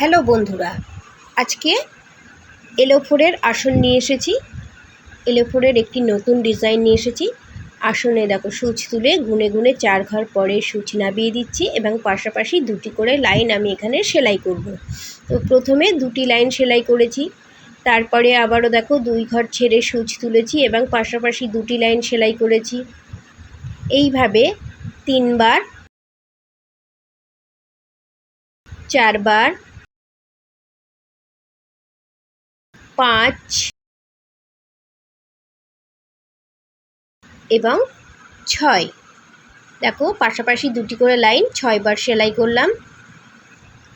Hello বন্ধুরা, আজকে এলোফোরের আসন নিয়ে এসেছি। এলোফোরের একটি নতুন ডিজাইন নিয়ে এসেছি। আসনে দেখো সুচ তুলে গুনে গুনে চার ঘর পরে সুচ নামিয়ে দিচ্ছি এবং পাশাপাশি দুটি করে লাইন আমি এখানে সেলাই করব। তো প্রথমে দুটি লাইন সেলাই করেছি, তারপরে আবারও দেখো দুই ঘর ছেড়ে সুচ তুলেছি এবং পাশাপাশি দুটি লাইন সেলাই করেছি। এইভাবে তিনবার, চারবার পাঁচ এবং ছয়। দেখো, পাশাপাশি দুটি করে লাইন, ছয়বার সেলাই করলাম।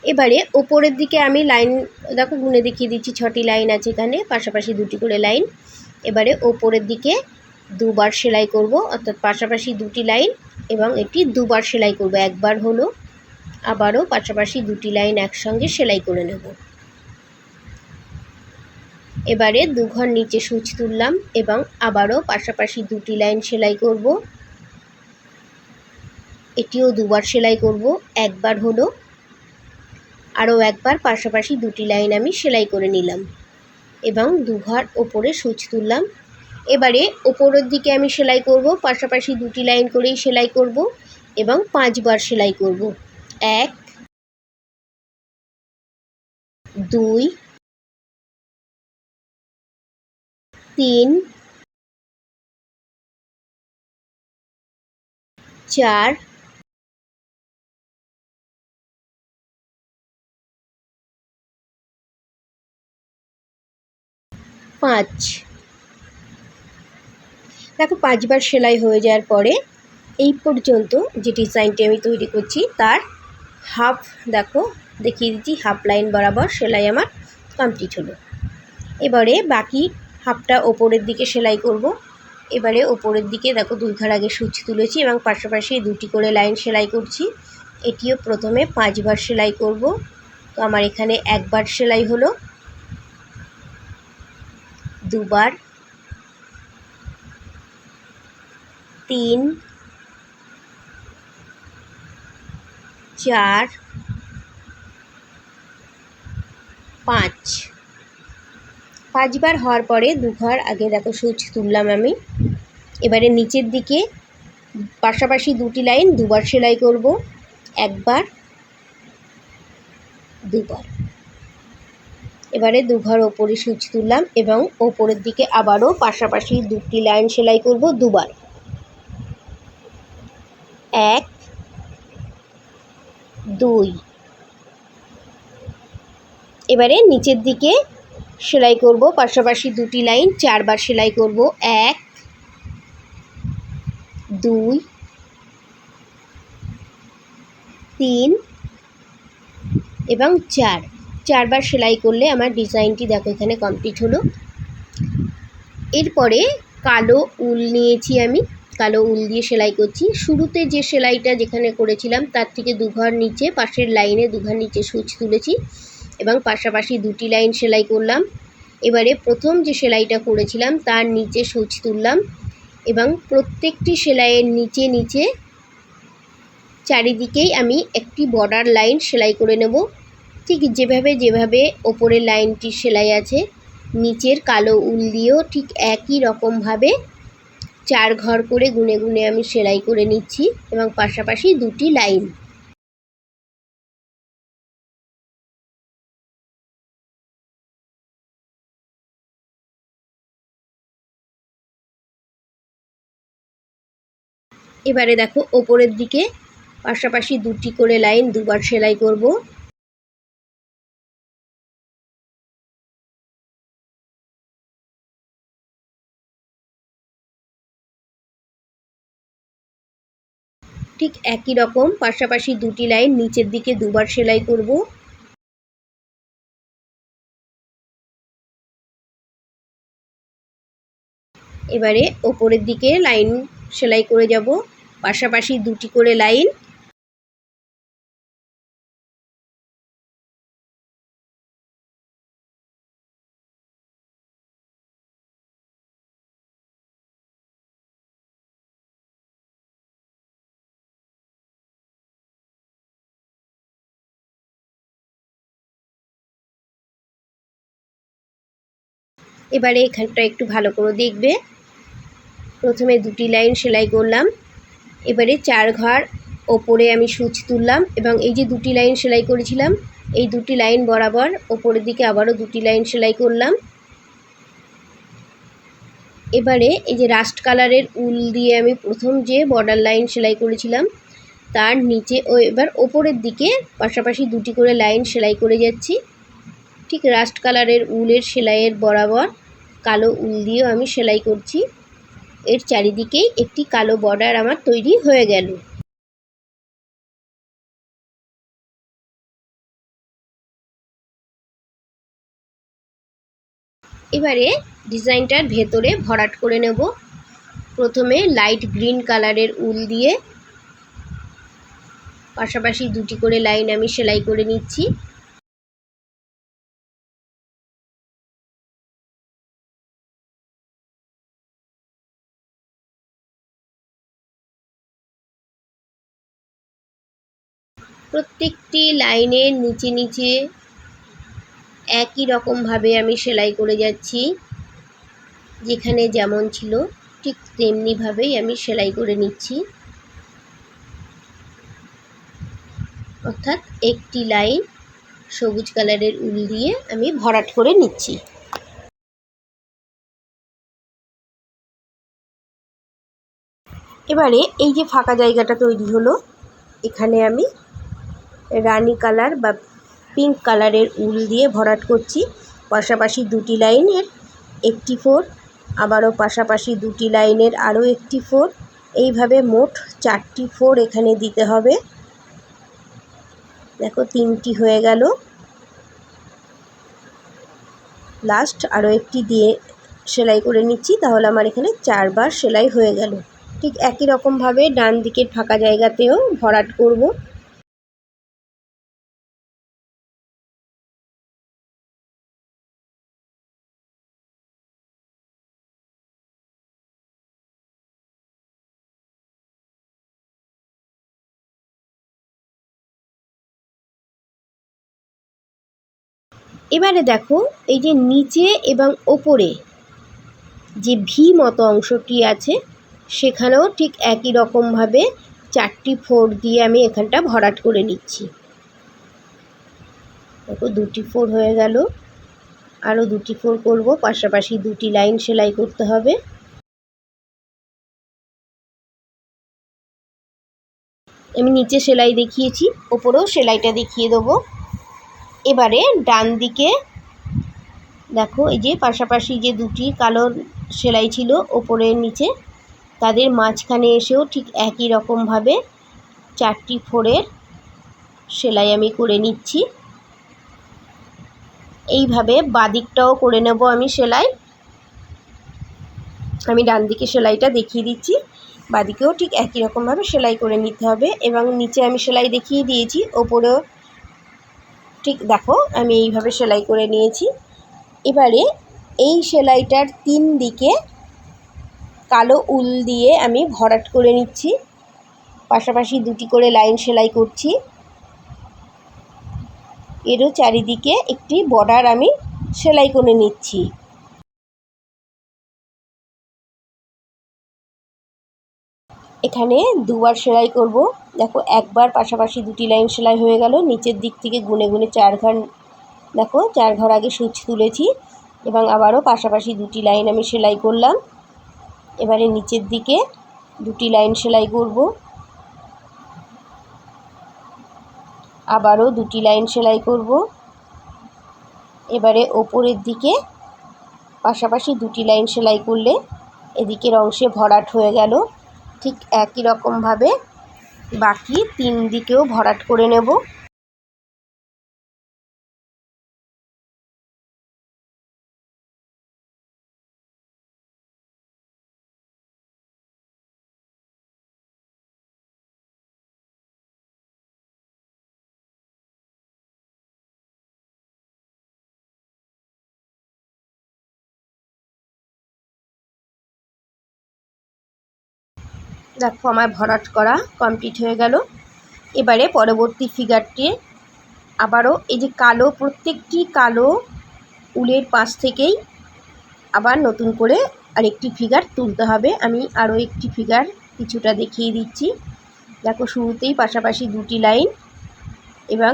এবারে ওপরের দিকে আমি লাইন, দেখো, গুনে দেখিয়ে দিচ্ছি, ছটি লাইন আছে এখানে, পাশাপাশি দুটি করে লাইন। এবারে ওপরের দিকে দুবার সেলাই করব, অর্থাৎ পাশাপাশি দুটি লাইন এবং এটি দুবার সেলাই করব, একবার হলো। আবারও পাশাপাশি দুটি লাইন একসঙ্গে সেলাই করে নেব। এবারে দু ঘর নিচে সুচ তুললাম এবং আবারও পাশাপাশি দুটি লাইন সেলাই করব। এটিও দুবার সেলাই করব, একবার হলো। আরও একবার পাশাপাশি দুটি লাইন আমি সেলাই করে নিলাম এবং দু ঘর ওপরে সুচ তুললাম। এবারে ওপরের দিকে আমি সেলাই করব, পাশাপাশি দুটি লাইন করেই সেলাই করব এবং পাঁচবার সেলাই করব। এক, দুই তিন, চার, পাঁচ। দেখো পাঁচবার সেলাই হয়ে যাওয়ার পরে এই পর্যন্ত যে ডিজাইনটি আমি তৈরি করছি তার হাফ, দেখো দেখিয়ে দিচ্ছি, হাফ লাইন বরাবর সেলাই আমার কমপ্লিট হলো। এবারে বাকি হাফটা ওপরের দিকে সেলাই করব। এবারে ওপরের দিকে দেখো দুই ঘর আগে সুচ তুলেছি এবং পাশাপাশি দুটি করে লাইন সেলাই করছি। এটিও প্রথমে পাঁচবার সেলাই করব। তো আমার এখানে একবার সেলাই হলো। দুবার। তিন। চার। পাঁচ। পাঁচবার হওয়ার পরে দুঘর, আগে দেখো সুচ তুললাম আমি। এবারে নিচের দিকে পাশাপাশি দুটি লাইন, দুবার সেলাই করব, একবার, দুবার। এবারে দুঘর ওপরে সুচ তুললাম এবং ওপরের দিকে আবারও পাশাপাশি দুটি লাইন সেলাই করব দুবার। এক, দুই। এবারে নিচের দিকে সেলাই করব, পাশাপাশি দুটি লাইন, চারবার সেলাই করব, এক, দুই, তিন এবং চার। চারবার সেলাই করলে আমার ডিজাইনটি দেখো এখানে কমপ্লিট হলো। এরপরে কালো উল নিয়েছি আমি, কালো উল দিয়ে সেলাই করছি। শুরুতে যে সেলাইটা যেখানে করেছিলাম, তার থেকে দুঘর নিচে, পাশের লাইনে দুঘর নিচে সুচ তুলেছি। এবং পাশাপাশি দুটি লাইন সেলাই করলাম। এবারে প্রথম যে সেলাইটা করেছিলাম, তার নিচে সুচ তুললাম এবং প্রত্যেকটি সেলাইয়ের নিচে নিচে চারিদিকেই আমি একটি বর্ডার লাইন সেলাই করে নেব। ঠিক যেভাবে যেভাবে ওপরের লাইনটি সেলাই আছে, নিচের কালো উল দিয়েও ঠিক একই রকমভাবে চার ঘর করে গুনে গুনে আমি সেলাই করে নিচ্ছি এবং পাশাপাশি দুটি লাইন। এবারে দেখো ওপরের দিকে পাশাপাশি দুটি করে লাইন, দুবার সেলাই করব। ঠিক একই রকম, পাশাপাশি দুটি লাইন, নিচের দিকে দুবার সেলাই করব। এবারে ওপরের দিকে লাইন সেলাই করে যাব। পাশাপাশি দুটি করে লাইন। এবারে এখানটা একটু ভালো করে দেখবে। প্রথমে দুটি লাইন সেলাই করলাম। এবারে চার ঘর, ওপরে আমি সুচ তুললাম এবং এই যে দুটি লাইন সেলাই করেছিলাম, এই দুটি লাইন বরাবর ওপরের দিকে আবারও দুটি লাইন সেলাই করলাম। এবারে এই যে রাস্ট কালারের উল দিয়ে আমি প্রথম যে বর্ডার লাইন সেলাই করেছিলাম, তার নিচে ও এবার ওপরের দিকে পাশাপাশি দুটি করে লাইন সেলাই করে যাচ্ছি। ঠিক রাস্ট কালারের উলের সেলাইয়ের বরাবর কালো উল দিয়েও আমি সেলাই করছি। এর চারিদিকেই একটি কালো বর্ডার আমার তৈরি হয়ে গেল। এবারে ডিজাইনটার ভেতরে ভরাট করে নেব। প্রথমে লাইট গ্রিন কালারের উল দিয়ে। পাশাপাশি দুটি করে লাইন আমি সেলাই করে নিচ্ছি। প্রত্যেকটি লাইনের নিচে নিচে একই রকমভাবে আমি সেলাই করে যাচ্ছি। যেখানে যেমন ছিল, ঠিক তেমনিভাবেই আমি সেলাই করে নিচ্ছি। অর্থাৎ একটি লাইন সবুজ কালারের উল দিয়ে আমি ভরাট করে নিচ্ছি। এবারে এই যে ফাঁকা জায়গাটা তৈরি হলো, এখানে আমি রানি কালার বা পিঙ্ক কালারের উল দিয়ে ভরাট করছি। পাশাপাশি দুটি লাইনের একটি ফোর, আবারও পাশাপাশি দুটি লাইনের আরও একটি ফোর। এইভাবে মোট চারটি ফোর এখানে দিতে হবে। দেখো, তিনটি হয়ে গেল। লাস্ট আরও একটি দিয়ে সেলাই করে নিচ্ছি, তাহলে আমার এখানে চারবার সেলাই হয়ে গেল। ঠিক একই রকমভাবে ডান দিকের ফাঁকা জায়গাতেও ভরাট করব। এবারে দেখো, এই যে নিচে এবং ওপরে যে ভি মতো অংশটি আছে, সেখানেও ঠিক একই রকমভাবে চারটি ফোর দিয়ে আমি এখানটা ভরাট করে নিচ্ছি। দেখো, দুটি ফোর হয়ে গেল। আরও দুটি ফোর করব, পাশাপাশি দুটি লাইন সেলাই করতে হবে। আমি নিচে সেলাই দেখিয়েছি, ওপরেও সেলাইটা দেখিয়ে দেবো। এবারে ডান দিকে, দেখো এই যে পাশাপাশি যে দুটি কালো সেলাই ছিল ওপরের নিচে, তাদের মাঝখানে এসেও ঠিক একই রকমভাবে চারটি ফোরের সেলাই আমি করে নিচ্ছি। এইভাবে বাদিকটাও করে নেব আমি সেলাই। আমি ডান দিকে সেলাইটা দেখিয়ে দিচ্ছি। বাদিকেও ঠিক একই রকমভাবে সেলাই করে নিতে হবে এবং নিচে আমি সেলাই দেখিয়ে দিয়েছি, ওপরেও ঠিক দেখো, আমি এইভাবে সেলাই করে নিয়েছি। এবারে এই সেলাইটার তিন দিকে কালো উল দিয়ে আমি ভরাট করে নিচ্ছি। পাশাপাশি দুটি করে লাইন সেলাই করছি। এরও চারিদিকে একটি বর্ডার আমি সেলাই করে নিচ্ছি। এখানে দুবার সেলাই করব। দেখো, একবার পাশাপাশি দুটি লাইন সেলাই হয়ে গেল। নিচের দিক থেকে গুনে গুনে চার ঘর, দেখো, চার ঘর আগে সুচ তুলেছি এবং আবারও পাশাপাশি দুটি লাইন আমি সেলাই করলাম। এবারে নিচের দিকে দুটি লাইন সেলাই করব। আবারও দুটি লাইন সেলাই করব। এবারে ওপরের দিকে পাশাপাশি দুটি লাইন সেলাই করলে এদিকের অংশে ভরাট হয়ে গেল। ঠিক একই রকমভাবে বাকি তিন দিকেও ভরাট করে নেব। দেখো আমার ভরাট করা কমপ্লিট হয়ে গেল। এবারে পরবর্তী ফিগারটি আবারও এই যে কালো, প্রত্যেকটি কালো উলের পাশ থেকেই আবার নতুন করে আরেকটি ফিগার তুলতে হবে। আমি আরও একটি ফিগার কিছুটা দেখিয়ে দিচ্ছি। দেখো শুরুতেই পাশাপাশি দুটি লাইন এবং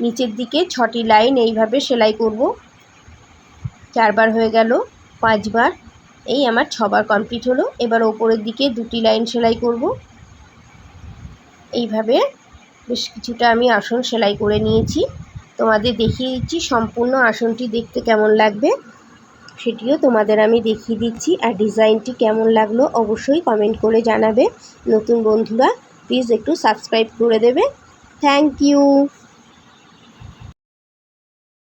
নিচের দিকে ছটি লাইন এইভাবে সেলাই করব। চারবার হয়ে গেল, পাঁচবার। এই আমার ছবার কমপ্লিট হলো। এবার ওপরের দিকে দুটি লাইন সেলাই করব। এইভাবে বেশ কিছুটা আমি আসন সেলাই করে নিয়েছি। তোমাদের দেখিয়ে দিচ্ছি সম্পূর্ণ আসনটি দেখতে কেমন লাগবে। সেটিও তোমাদের আমি দেখিয়ে দিচ্ছি আর ডিজাইনটি কেমন লাগল অবশ্যই কমেন্ট করে জানাবে। নতুন বন্ধুরা প্লিজ একটু সাবস্ক্রাইব করে দেবে। Thank you